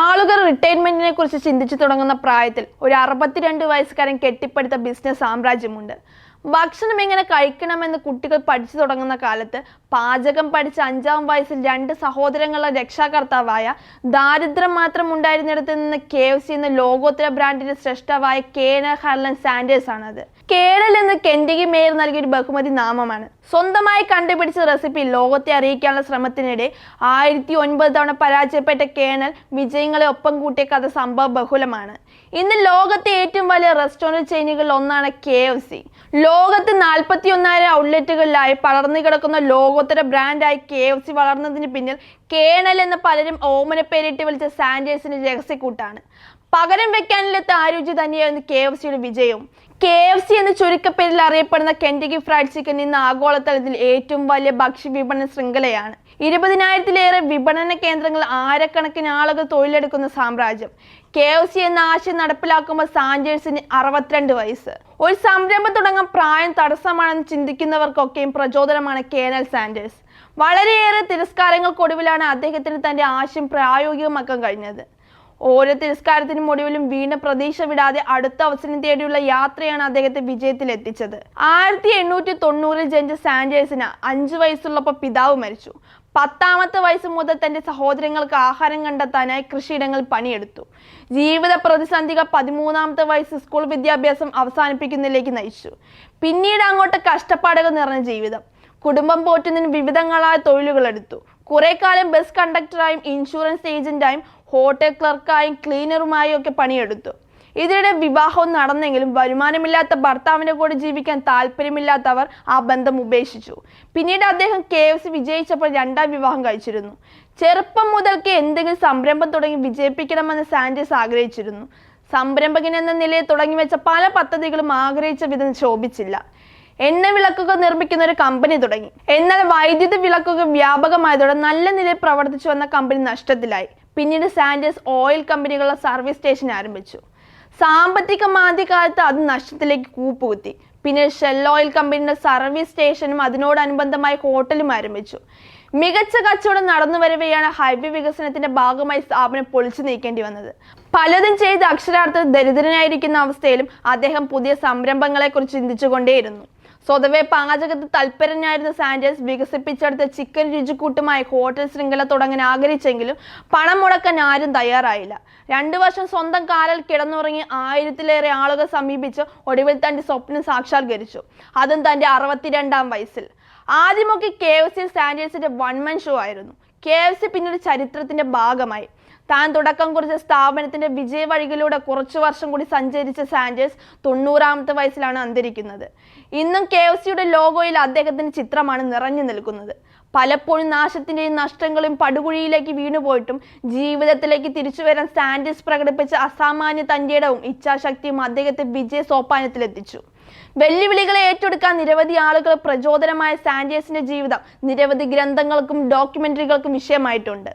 ആളുകൾ റിട്ടയർമെന്റിനെ കുറിച്ച് ചിന്തിച്ചു തുടങ്ങുന്ന പ്രായത്തിൽ ഒരു അറുപത്തിരണ്ട് വയസ്സുകാരൻ കെട്ടിപ്പടുത്ത ബിസിനസ് സാമ്രാജ്യമുണ്ട്. ഭക്ഷണം എങ്ങനെ കഴിക്കണമെന്ന് കുട്ടികൾ പഠിച്ചു തുടങ്ങുന്ന കാലത്ത് പാചകം പഠിച്ച അഞ്ചാം വയസ്സിൽ രണ്ട് സഹോദരങ്ങളുടെ രക്ഷാകർത്താവായ ദാരിദ്ര്യം മാത്രം ഉണ്ടായിരുന്നിടത്ത് നിന്ന് കെ എഫ് സി എന്ന ലോകോത്തര ബ്രാൻഡിന്റെ സൃഷ്ടാവായ കേന ഹർലൻ സാൻഡേഴ്സ് ആണത്. കേരൾ എന്ന് കെൻഡിഗി മേയർ നൽകിയ ഒരു ബഹുമതി നാമമാണ്. സ്വന്തമായി കണ്ടുപിടിച്ച റെസിപ്പി ലോകത്തെ അറിയിക്കാനുള്ള ശ്രമത്തിനിടെ ആയിരത്തി ഒൻപത് തവണ പരാജയപ്പെട്ട കേണൽ വിജയങ്ങളെ ഒപ്പം കൂട്ടിയ കഥ സംഭവ ബഹുലമാണ്. ഇന്ന് ലോകത്തെ ഏറ്റവും വലിയ റെസ്റ്റോറന്റ് ചെയിനുകളിൽ ഒന്നാണ് കെ എഫ് സി. ലോകത്ത് നാൽപ്പത്തി ഒന്നായിരം ഔട്ട്ലെറ്റുകളിലായി പടർന്നു കിടക്കുന്ന ലോകോത്തര ബ്രാൻഡായി കെ എഫ് സി വളർന്നതിന് പിന്നിൽ കേണൽ എന്ന പലരും ഓമന പേരിട്ട് വിളിച്ച സാൻഡേഴ്സിന്റെ രഹസ്യക്കൂട്ടാണ് പകരം വെക്കാനില്ലാത്ത ആരോഗ്യം തന്നെയായിരുന്നു കെ എഫ് സിയുടെ വിജയവും. കെ എഫ് സി എന്ന ചുരുക്കപ്പേരിൽ അറിയപ്പെടുന്ന കെൻഡക്കി ഫ്രൈഡ് ചിക്കൻ ഇന്ന് ആഗോളതലത്തിൽ ഏറ്റവും വലിയ ഭക്ഷ്യ വിപണന ശൃംഖലയാണ്. ഇരുപതിനായിരത്തിലേറെ വിപണന കേന്ദ്രങ്ങൾ ആയിരക്കണക്കിന് ആളുകൾ തൊഴിലെടുക്കുന്ന സാമ്രാജ്യം. കെ എഫ് സി എന്ന ആശയം നടപ്പിലാക്കുമ്പോൾ സാഞ്ചേഴ്സിന് അറുപത്തിരണ്ട് വയസ്സ്. ഒരു സംരംഭം തുടങ്ങാൻ പ്രായം തടസ്സമാണെന്ന് ചിന്തിക്കുന്നവർക്കൊക്കെയും പ്രചോദനമാണ് കേനൽ സാൻഡേഴ്സ്. വളരെയേറെ തിരസ്കാരങ്ങൾക്കൊടുവിലാണ് അദ്ദേഹത്തിന് തന്റെ ആശയം പ്രായോഗികമാക്കാൻ കഴിഞ്ഞത്. ഓരോ തിരസ്കാരത്തിനും ഒടുവിലും വീണ്ടും പ്രതീക്ഷ വിടാതെ അടുത്ത അവസരം തേടിയുള്ള യാത്രയാണ് അദ്ദേഹത്തെ വിജയത്തിൽ എത്തിച്ചത് ആയിരത്തി എണ്ണൂറ്റി തൊണ്ണൂറിൽ ജനിച്ച സാൻഡേഴ്സിന് അഞ്ചു വയസ്സുള്ളപ്പോൾ പിതാവ് മരിച്ചു. പത്താമത്തെ വയസ്സ് മുതൽ തന്റെ സഹോദരങ്ങൾക്ക് ആഹാരം കണ്ടെത്താനായി കൃഷിയിടങ്ങളിൽ പണിയെടുത്തു. ജീവിത പ്രതിസന്ധികൾ പതിമൂന്നാമത്തെ വയസ്സ് സ്കൂൾ വിദ്യാഭ്യാസം അവസാനിപ്പിക്കുന്നതിലേക്ക് നയിച്ചു. പിന്നീട് അങ്ങോട്ട് കഷ്ടപ്പാടുകൾ നിറഞ്ഞ ജീവിതം. കുടുംബം പോറ്റുന്നതിന് വിവിധങ്ങളായ തൊഴിലുകൾ എടുത്തു. കുറെ കാലം ബസ് കണ്ടക്ടറായും ഇൻഷുറൻസ് ഏജന്റായും ഹോട്ടൽ ക്ലർക്കായും ക്ലീനറുമായും ഒക്കെ പണിയെടുത്തു. ഇതിനിടെ വിവാഹം നടന്നെങ്കിലും വരുമാനമില്ലാത്ത ഭർത്താവിന്റെ കൂടെ ജീവിക്കാൻ താല്പര്യമില്ലാത്തവർ ആ ബന്ധം ഉപേക്ഷിച്ചു. പിന്നീട് അദ്ദേഹം കെ എഫ് സി വിജയിച്ചപ്പോൾ രണ്ടാം വിവാഹം കഴിച്ചിരുന്നു. ചെറുപ്പം മുതൽക്ക് എന്തെങ്കിലും സംരംഭം തുടങ്ങി വിജയിപ്പിക്കണമെന്ന് സാൻഡേഴ്സ് ആഗ്രഹിച്ചിരുന്നു. സംരംഭകൻ എന്ന നിലയിൽ തുടങ്ങി വെച്ച പല പദ്ധതികളും ആഗ്രഹിച്ച വിധം ശോഭിച്ചില്ല. എണ്ണ വിളക്കുകൾ നിർമ്മിക്കുന്ന ഒരു കമ്പനി തുടങ്ങി. എന്നാൽ വൈദ്യുതി വിളക്കുകൾ വ്യാപകമായതോടെ നല്ല നിലയിൽ പ്രവർത്തിച്ചു വന്ന കമ്പനി നഷ്ടത്തിലായി. പിന്നീട് സാൻഡേഴ്സ് ഓയിൽ കമ്പനികളുടെ സർവീസ് സ്റ്റേഷൻ ആരംഭിച്ചു. സാമ്പത്തിക മാന്ദ്യകാലത്ത് അത് നഷ്ടത്തിലേക്ക് കൂപ്പുകുത്തി. പിന്നെ ഷെൽ ഓയിൽ കമ്പനിയുടെ സർവീസ് സ്റ്റേഷനും അതിനോടനുബന്ധമായി ഹോട്ടലും ആരംഭിച്ചു. മികച്ച കച്ചവടം നടന്നു വരവെയാണ് ഹൈവേ വികസനത്തിന്റെ ഭാഗമായി സ്ഥാപനം പൊളിച്ചു നീക്കേണ്ടി വന്നത്. പലതും ചെയ്ത് അക്ഷരാർത്ഥത്തിൽ ദരിദ്രനായിരിക്കുന്ന അവസ്ഥയിലും അദ്ദേഹം പുതിയ സംരംഭങ്ങളെക്കുറിച്ച് ചിന്തിച്ചുകൊണ്ടേയിരുന്നു. സ്വതവേ പാചകത്തിൽ തൽപരനായിരുന്ന സാൻഡേഴ്സ് വികസിപ്പിച്ചെടുത്ത ചിക്കൻ രുചിക്കൂട്ടുമായി ഹോട്ടൽ ശൃംഖല തുടങ്ങാൻ ആഗ്രഹിച്ചെങ്കിലും പണം മുടക്കാൻ ആരും തയ്യാറായില്ല. രണ്ടു വർഷം സ്വന്തം കാലിൽ കിടന്നുറങ്ങി ആയിരത്തിലേറെ ആളുകൾ സമീപിച്ച് ഒടുവിൽ തന്റെ സ്വപ്നം സാക്ഷാത്കരിച്ചു. അതും തന്റെ അറുപത്തിരണ്ടാം വയസ്സിൽ. ആദ്യമൊക്കെ കെ എഫ് സി സാൻഡേഴ്സിന്റെ വൺമൻ ഷോ ആയിരുന്നു. കെ എഫ് സി പിന്നീട് ചരിത്രത്തിന്റെ ഭാഗമായി. താൻ തുടക്കം കുറിച്ച സ്ഥാപനത്തിന്റെ വിജയ വഴികളിലൂടെ കുറച്ചു വർഷം കൂടി സഞ്ചരിച്ച സാൻഡേഴ്സ് തൊണ്ണൂറാമത്തെ വയസ്സിലാണ് അന്തരിക്കുന്നത്. ഇന്നും കെ എഫ് സിയുടെ ലോഗോയിൽ അദ്ദേഹത്തിന്റെ ചിത്രമാണ് നിറഞ്ഞു നിൽക്കുന്നത്. പലപ്പോഴും നാശത്തിന്റെയും നഷ്ടങ്ങളും പടുകുഴിയിലേക്ക് വീണുപോയിട്ടും ജീവിതത്തിലേക്ക് തിരിച്ചു വരാൻ സാൻഡിസ് പ്രകടിപ്പിച്ച അസാമാന്യ തന്റേടവും ഇച്ഛാശക്തിയും അദ്ദേഹത്തെ വിജയ സോപാനത്തിലെത്തിച്ചു. വെല്ലുവിളികളെ ഏറ്റെടുക്കാൻ നിരവധി ആളുകൾ പ്രചോദനമായ സാൻഡേഴ്സിന്റെ ജീവിതം നിരവധി ഗ്രന്ഥങ്ങൾക്കും ഡോക്യുമെന്ററികൾക്കും വിഷയമായിട്ടുണ്ട്.